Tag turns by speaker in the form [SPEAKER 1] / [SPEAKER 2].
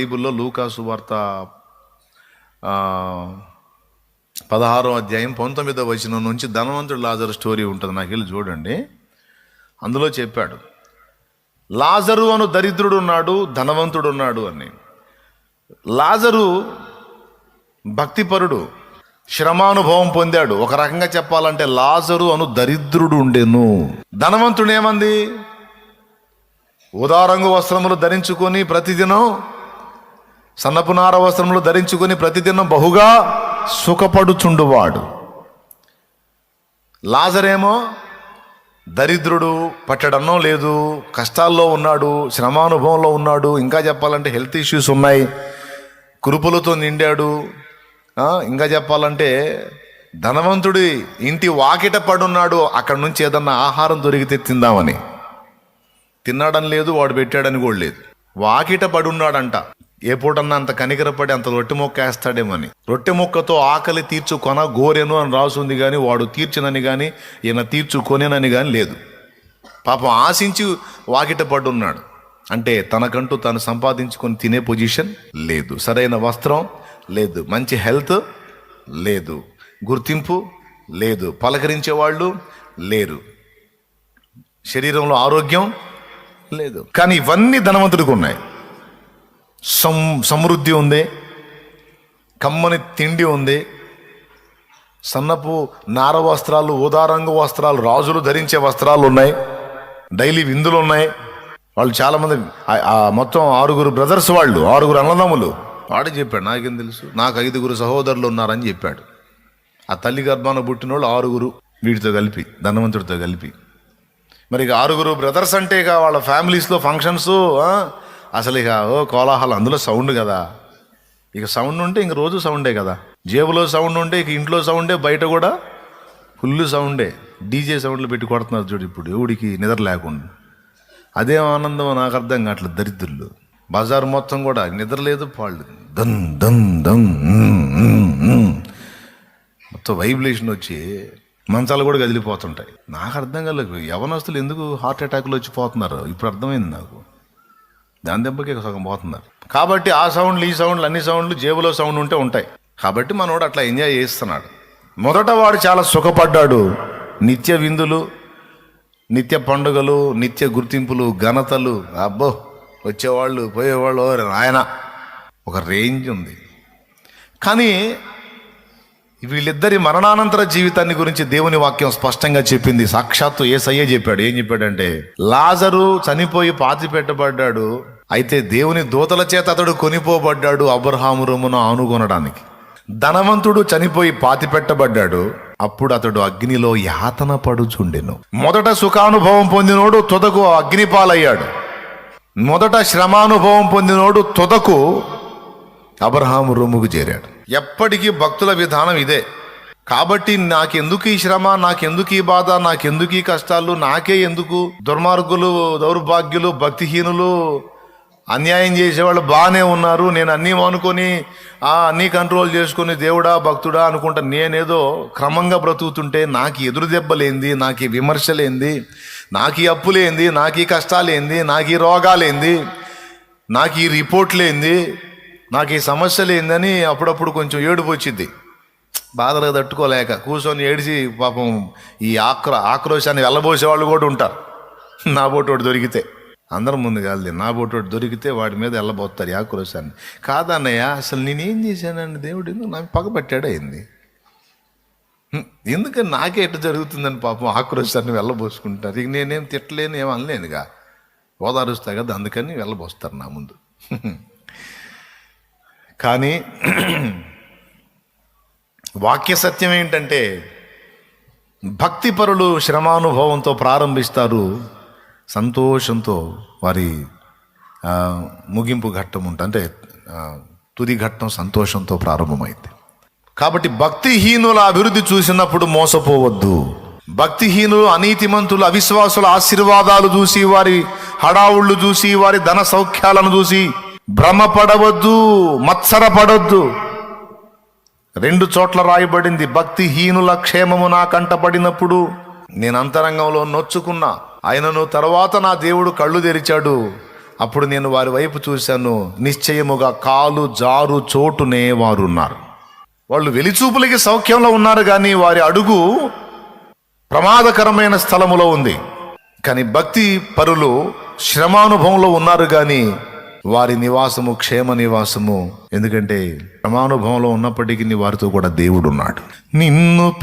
[SPEAKER 1] బైబిల్లో లూకాసు వార్త పదహారో అధ్యాయం పంతొమ్మిదో వచనం నుంచి ధనవంతుడు లాజరు స్టోరీ ఉంటుంది నాకు వెళ్ళి చూడండి. అందులో చెప్పాడు లాజరు అను దరిద్రుడు ఉన్నాడు ధనవంతుడు ఉన్నాడు అని. లాజరు భక్తిపరుడు శ్రమానుభవం పొందాడు. ఒక రకంగా చెప్పాలంటే లాజరు అను దరిద్రుడు ఉండేను. ధనవంతుడు ఏమంది? ఉదారంగు వస్త్రములు ధరించుకొని ప్రతిదినం సన్నపునార వస్త్రములు ధరించుకొని ప్రతిదినం బహుగా సుఖపడుచుండువాడు. లాజరేమో దరిద్రుడు పట్టడన్నం లేదు కష్టాల్లో ఉన్నాడు శ్రమానుభవంలో ఉన్నాడు ఇంకా చెప్పాలంటే హెల్త్ ఇష్యూస్ ఉన్నాయి కురుపులతో నిండాడు ఇంకా చెప్పాలంటే ధనవంతుడి ఇంటి వాకిట పడున్నాడు అక్కడి నుంచి ఏదన్నా ఆహారం దొరికితే తిందామని. తిన్నాడని లేదు వాడు పెట్టాడని కూడా లేదు. వాకిట పడున్నాడంట. ఏ పూటన్నా అంత కనికరపడి అంత రొట్టె మొక్క వేస్తాడేమని. రొట్టె మొక్కతో ఆకలి తీర్చుకొన గోరెను అని రాసుంది కానీ వాడు తీర్చినని కానీ ఈయన తీర్చుకొనేనని కానీ లేదు. పాపం ఆశించి వాకిట పడున్నాడు. అంటే తనకంటూ తను సంపాదించుకొని తినే పొజిషన్ లేదు. సరైన వస్త్రం లేదు. మంచి హెల్త్ లేదు. గుర్తింపు లేదు. పలకరించే వాళ్ళు లేరు. శరీరంలో ఆరోగ్యం లేదు. కానీ ఇవన్నీ ధనవంతుడికి ఉన్నాయి. సం సమృద్ధి ఉంది కమ్మని తిండి ఉంది సన్నపు నార వస్త్రాలు ఉదారంగు వస్త్రాలు రాజులు ధరించే వస్త్రాలు ఉన్నాయి డైలీ విందులు ఉన్నాయి. వాళ్ళు చాలామంది మొత్తం ఆరుగురు బ్రదర్స్ వాళ్ళు ఆరుగురు అన్నదమ్ములు వాడు చెప్పాడు నాకేం తెలుసు నాకు ఐదుగురు సహోదరులు ఉన్నారని చెప్పాడు. ఆ తల్లి గర్భాన పుట్టిన వాళ్ళు ఆరుగురు వీటితో కలిపి ధనవంతుడితో కలిపి. మరి ఇక ఆరుగురు బ్రదర్స్ అంటే ఇక వాళ్ళ ఫ్యామిలీస్లో ఫంక్షన్స్ అసలు ఇక ఓ కోలాహలం అందులో సౌండ్ కదా. ఇక సౌండ్ ఉంటే ఇంక రోజు సౌండే కదా. జేబులో సౌండ్ ఉంటే ఇక ఇంట్లో సౌండే బయట కూడా ఫుల్ సౌండే. డీజే సౌండ్లు పెట్టి కొడుతున్నారు చూడు ఇప్పుడు ఎవడికి నిద్ర లేకుండా. అదేం ఆనందం నాకు అర్థం కావట్లేదు దరిద్రులు. బజార్ మొత్తం కూడా నిద్ర లేదు పాళ్ళు దన్ దన్ దన్ మొత్తం వైబ్రేషన్ వచ్చి మంచాలు కూడా కదిలిపోతుంటాయి. నాకు అర్థం కాలేదు యవనస్తులు ఎందుకు హార్ట్ అటాక్లు వచ్చి పోతున్నారు? ఇప్పుడు అర్థమైంది నాకు. దాని దెబ్బకి సగం పోతున్నారు. కాబట్టి ఆ సౌండ్లు ఈ సౌండ్లు అన్ని సౌండ్లు జేబులో సౌండ్ ఉంటే ఉంటాయి. కాబట్టి మనోడు అట్లా ఎంజాయ్ చేస్తున్నాడు. మొదట వాడు చాలా సుఖపడ్డాడు. నిత్య విందులు నిత్య పండుగలు నిత్య గుర్తింపులు ఘనతలు. అబ్బో వచ్చేవాళ్ళు పోయేవాళ్ళు ఓ ఒక రేంజ్ ఉంది. కానీ వీళ్ళిద్దరి మరణానంతర జీవితాన్ని గురించి దేవుని వాక్యం స్పష్టంగా చెప్పింది. సాక్షాత్తు ఏసయ్యే చెప్పాడు. ఏం చెప్పాడంటే లాజరు చనిపోయి పాతి పెట్టబడ్డాడు అయితే దేవుని దూతల చేత అతడు కొనిపోబడ్డాడు అబ్రహాము రొమ్మును ఆనుకొనడానికి. ధనవంతుడు చనిపోయి పాతి పెట్టబడ్డాడు. అప్పుడు అతడు అగ్నిలో యాతన పడుచుండెను. మొదట సుఖానుభవం పొందినోడు తుదకు అగ్ని పాలయ్యాడు. మొదట శ్రమానుభవం పొందినోడు తుదకు అబ్రహాము రొమ్ముకు చేరాడు. ఎప్పటికీ భక్తుల విధానం ఇదే. కాబట్టి నాకెందుకు ఈ శ్రమ నాకెందుకు ఈ బాధ నాకెందుకు ఈ కష్టాలు నాకే ఎందుకు? దుర్మార్గులు దౌర్భాగ్యులు భక్తిహీనులు అన్యాయం చేసేవాళ్ళు బాగానే ఉన్నారు. నేను అన్నీ అనుకొని అన్నీ కంట్రోల్ చేసుకొని దేవుడా భక్తుడా అనుకుంటా నేనేదో క్రమంగా బ్రతుకుతుంటే నాకు ఎదురు దెబ్బలేంది నాకు విమర్శలేంది నాకు ఈ అప్పులేంది నాకు ఈ కష్టాలేంది నాకు ఈ రోగాలేంది నాకు ఈ రిపోర్ట్లేంది నాకు ఈ సమస్యలేందని అప్పుడప్పుడు కొంచెం ఏడుపు వచ్చింది బాధలు తట్టుకోలేక కూర్చొని ఏడిచి పాపం ఈ ఆక్రో ఆక్రోశాన్ని వెళ్ళబోసే వాళ్ళు కూడా ఉంటారు. నా బోటోడు దొరికితే. అందరం ముందు కాదు నా బోటోడు దొరికితే వాడి మీద వెళ్ళబోతారు ఈ ఆక్రోశాన్ని కాదన్నయ్య అసలు నేనేం చేశానండి దేవుడు? ఎందుకు నాకు పగబట్టాడు అయింది? ఎందుకని నాకే ఎట్ట జరుగుతుందని పాపం ఆక్రోశాన్ని వెళ్ళబోసుకుంటారు ఇక నేనేం తిట్టలేను ఏం అనలేనుగా. ఓదారుస్తా కదా అందుకని వెళ్ళబోస్తారు నా ముందు. కానీ వాక్య సత్యం ఏంటంటే భక్తిపరులు శ్రమానుభవంతో ప్రారంభిస్తారు. సంతోషంతో వారి ముగింపు ఘట్టం ఉంటుంది అంటే తుది ఘట్టం సంతోషంతో ప్రారంభమైంది. కాబట్టి భక్తిహీనుల అభివృద్ధి చూసినప్పుడు మోసపోవద్దు. భక్తిహీనులు అనీతిమంతులు అవిశ్వాసుల ఆశీర్వాదాలు చూసి వారి హడావుళ్ళు చూసి వారి ధన సౌఖ్యాలను చూసి భ్రమపడవద్దు మత్సరపడవద్దు రెండు చోట్ల రాయబడింది భక్తిహీనుల క్షేమము నా కంటపడినప్పుడు నేను అంతరంగంలో నొచ్చుకున్నా. ఆయనను తర్వాత నా దేవుడు కళ్ళు తెరిచాడు. అప్పుడు నేను వారి వైపు చూశాను. నిశ్చయముగా కాలు జారు చోటునే వారు ఉన్నారు. వాళ్ళు వెలిచూపులకి సౌఖ్యంలో ఉన్నారు కానీ వారి అడుగు ప్రమాదకరమైన స్థలములో ఉంది. కానీ భక్తి పరులు శ్రమానుభవంలో ఉన్నారు కానీ వారి నివాసము క్షేమ నివాసము. ఎందుకంటే శ్రమానుభవంలో ఉన్నప్పటికీ వారితో కూడా దేవుడు ఉన్నాడు నిన్ను